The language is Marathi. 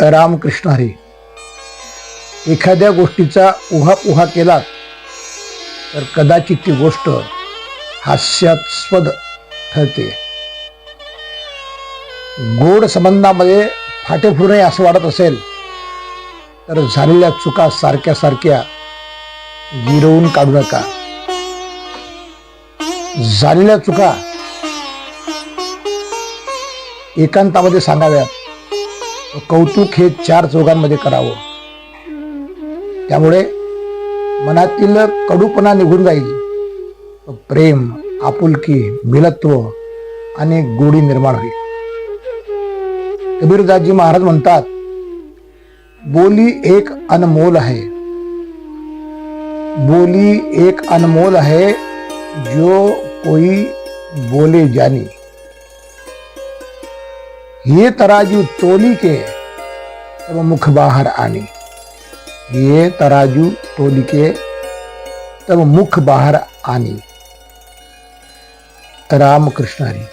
रामकृष्ण हरी. एखाद्या गोष्टीचा उहापोहा केला तर कदाचित ती गोष्ट हास्यास्पद ठरते. गोड संबंधामध्ये फाटे फुरू नये असं वाटत असेल तर झालेल्या चुका सारख्या सारख्या गिरवून काढू नका. झालेल्या चुका एकांतामध्ये सांगाव्यात. कौतुक हे चार चौघांमध्ये करावं. त्यामुळे मनातील कडूपणा निघून जाईल. प्रेम आपुलकी मिलत्व आणि गोडी निर्माण होईल. कबीरदासजी महाराज म्हणतात बोली एक अनमोल आहे. बोली एक अनमोल है जो कोई बोले जानी. ये तराजू तोली के तब मुख बाहर आनी। ये तराजू तोली के तब मुख बाहर आनी। रामकृष्ण हरी।